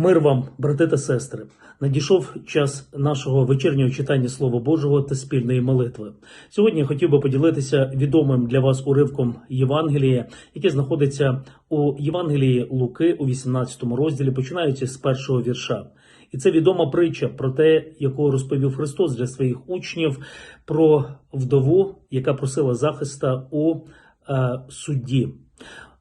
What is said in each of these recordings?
Мир вам, брати та сестри, надійшов час нашого вечірнього читання Слова Божого та спільної молитви. Сьогодні я хотів би поділитися відомим для вас уривком Євангелія, яке знаходиться у Євангелії Луки у 18 розділі, починаючи з першого вірша. І це відома притча про те, яку розповів Христос для своїх учнів, про вдову, яка просила захиста у е, судді.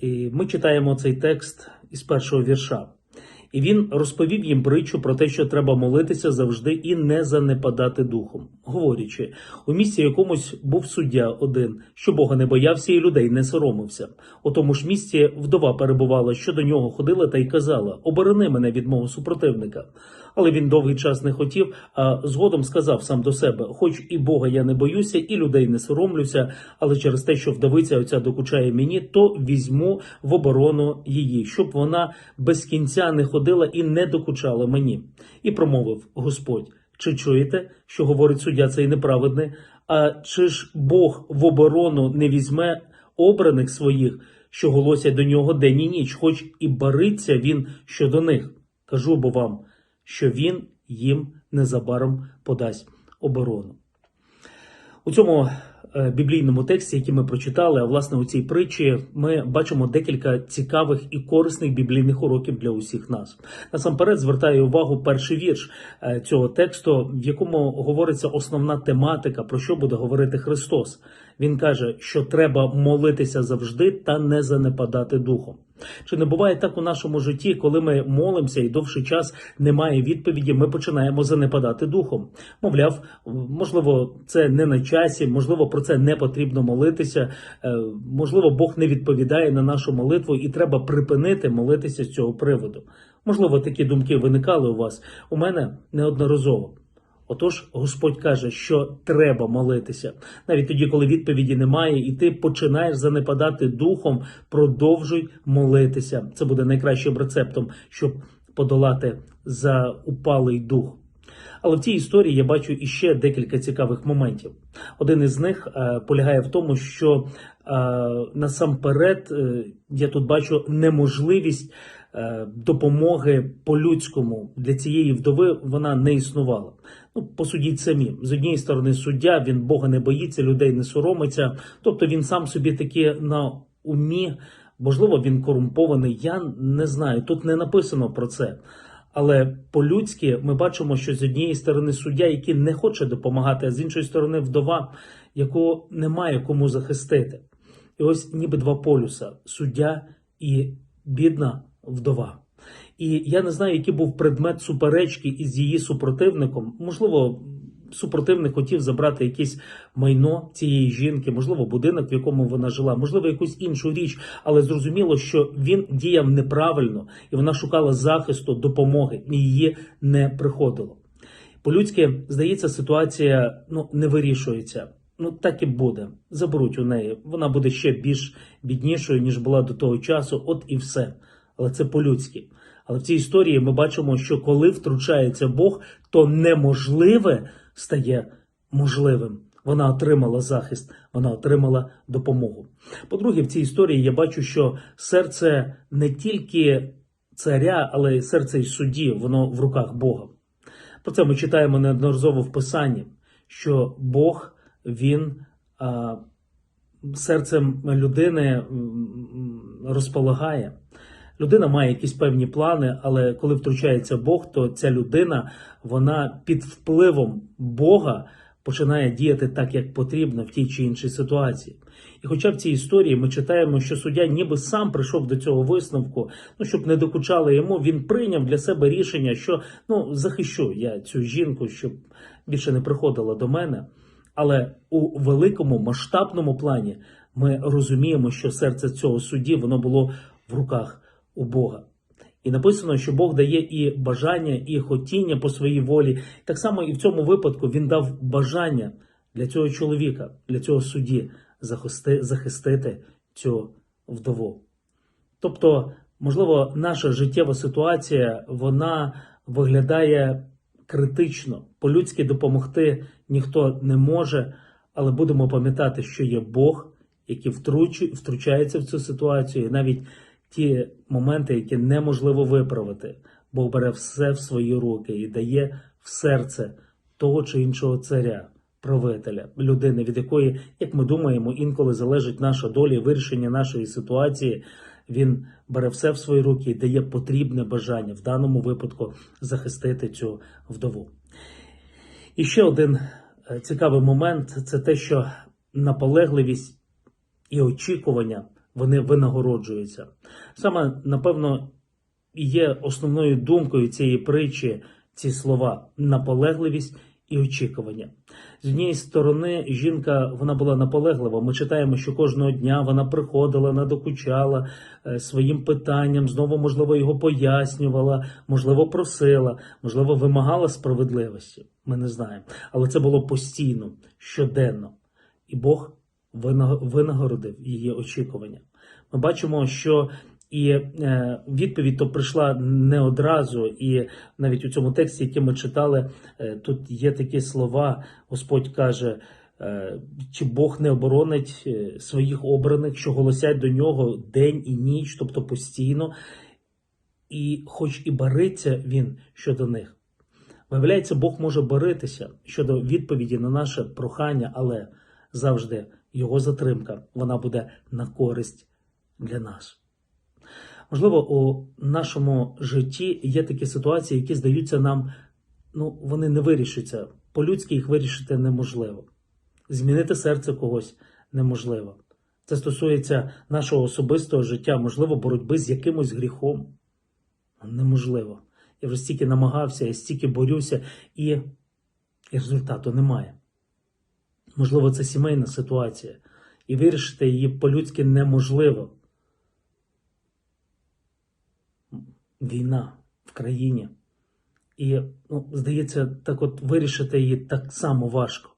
І ми читаємо цей текст із першого вірша. І він розповів їм притчу про те, що треба молитися завжди і не занепадати духом, говорячи, у місці якомусь був суддя один, що Бога не боявся і людей не соромився. У тому ж місці вдова перебувала, що до нього ходила та й казала: Оборони мене від мого супротивника. Але він довгий час не хотів, а згодом сказав сам до себе: Хоч і Бога я не боюся, і людей не соромлюся, але через те, що вдовиця оця докучає мені, то візьму в оборону її, щоб вона без кінця не ходила і не докучала мені. І промовив Господь: чи чуєте, що говорить суддя цей неправедний? А чи ж Бог в оборону не візьме обраних своїх, що голосять до нього день і ніч, хоч і бариться він щодо них? Кажу бо вам, що він їм незабаром подасть оборону. У цьому е, біблійному тексті, який ми прочитали, а власне у цій притчі, ми бачимо декілька цікавих і корисних біблійних уроків для усіх нас. Насамперед звертаю увагу перший вірш е, цього тексту, в якому говориться основна тематика, про що буде говорити Христос. Він каже, що треба молитися завжди та не занепадати духом. Чи не буває так у нашому житті, коли ми молимося і довший час немає відповіді, ми починаємо занепадати духом? Мовляв, можливо, це не на часі, можливо, про це не потрібно молитися, е, можливо, Бог не відповідає на нашу молитву, і треба припинити молитися з цього приводу. Можливо, такі думки виникали у вас. У мене неодноразово. Отож, Господь каже, що треба молитися. Навіть тоді, коли відповіді немає, і ти починаєш занепадати духом, продовжуй молитися. Це буде найкращим рецептом, щоб подолати заупалий дух. Але в цій історії я бачу іще декілька цікавих моментів. Один із них е, полягає в тому, що е, насамперед е, я тут бачу неможливість допомоги по-людському для цієї вдови вона не існувала. Ну, посудіть самі. З однієї сторони, суддя, він Бога не боїться, людей не соромиться. Тобто він сам собі таки на умі, можливо, він корумпований. Я не знаю. Тут не написано про це. Але по-людськи ми бачимо, що з однієї сторони суддя, який не хоче допомагати, а з іншої сторони, вдова, яку немає кому захистити. І ось ніби два полюса: суддя і бідна вдова. І я не знаю, який був предмет суперечки із її супротивником. Можливо, супротивник хотів забрати якесь майно цієї жінки, можливо, будинок, в якому вона жила, можливо, якусь іншу річ, але зрозуміло, що він діяв неправильно, і вона шукала захисту, допомоги, і її не приходило. По-людськи, здається, ситуація ну, не вирішується. Ну, так і буде. Заберуть у неї. Вона буде ще більш біднішою, ніж була до того часу, от і все. Але це по-людськи. Але в цій історії ми бачимо, що коли втручається Бог, то неможливе стає можливим. Вона отримала захист, вона отримала допомогу. По-друге, в цій історії я бачу, що серце не тільки царя, але й серце й судді, воно в руках Бога. Про це ми читаємо неодноразово в Писанні, що Бог він а, серцем людини розполагає. Людина має якісь певні плани, але коли втручається Бог, то ця людина вона під впливом Бога починає діяти так, як потрібно в тій чи іншій ситуації. І хоча в цій історії ми читаємо, що суддя ніби сам прийшов до цього висновку, ну щоб не докучали йому, він прийняв для себе рішення, що ну захищу я цю жінку, щоб більше не приходила до мене. Але у великому масштабному плані ми розуміємо, що серце цього судді воно було в руках у Бога. І написано, що Бог дає і бажання, і хотіння по своїй волі. Так само і в цьому випадку він дав бажання для цього чоловіка, для цього судді захисти, захистити цю вдову. Тобто, можливо, наша життєва ситуація вона виглядає критично. По-людськи допомогти ніхто не може, але будемо пам'ятати, що є Бог, який втручається в цю ситуацію, і навіть ті моменти, які неможливо виправити, Бог бере все в свої руки і дає в серце того чи іншого царя, правителя, людини, від якої, як ми думаємо, інколи залежить наша доля, і вирішення нашої ситуації. Він бере все в свої руки і дає потрібне бажання в даному випадку захистити цю вдову. І ще один е, цікавий момент це те, що наполегливість і очікування вони винагороджуються. Саме, напевно, є основною думкою цієї притчі ці слова наполегливість і очікування. З однієї сторони, жінка вона була наполеглива. Ми читаємо, що кожного дня вона приходила, надокучала е, своїм питанням, знову, можливо, його пояснювала, можливо, просила, можливо, вимагала справедливості. Ми не знаємо. Але це було постійно, щоденно. І Бог винагородив її очікування. Ми бачимо, що і е, відповідь то прийшла не одразу, і навіть у цьому тексті, який ми читали, е, тут є такі слова. Господь каже: е, чи Бог не оборонить своїх обраних, що голосять до нього день і ніч, тобто постійно, і хоч і бариться він щодо них. Виявляється, Бог може боритися щодо відповіді на наше прохання, але завжди його затримка вона буде на користь для нас. Можливо, у нашому житті є такі ситуації, які здаються нам, ну, вони не вирішаться. По-людськи їх вирішити неможливо. Змінити серце когось неможливо. Це стосується нашого особистого життя, можливо, боротьби з якимось гріхом. Неможливо. Я вже стільки намагався, я стільки борюся, і, і результату немає. Можливо, це сімейна ситуація, і вирішити її по-людськи неможливо. Війна в країні. І, ну, здається, так от вирішити її так само важко.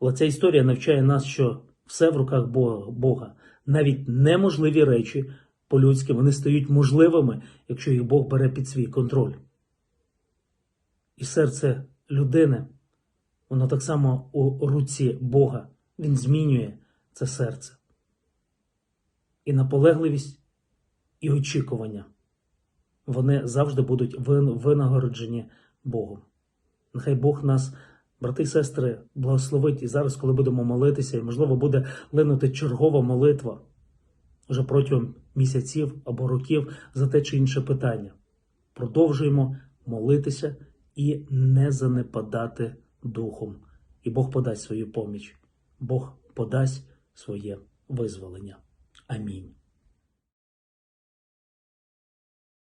Але ця історія навчає нас, що все в руках Бога. Навіть неможливі речі по-людськи вони стають можливими, якщо їх Бог бере під свій контроль. І серце людини, воно так само у руці Бога. Він змінює це серце. І наполегливість, і очікування. Вони завжди будуть винагороджені Богом. Нехай Бог нас, брати і сестри, благословить і зараз, коли будемо молитися, і, можливо, буде линути чергова молитва вже протягом місяців або років за те чи інше питання. Продовжуємо молитися і не занепадати духом. І Бог подасть свою поміч. Бог подасть своє визволення. Амінь.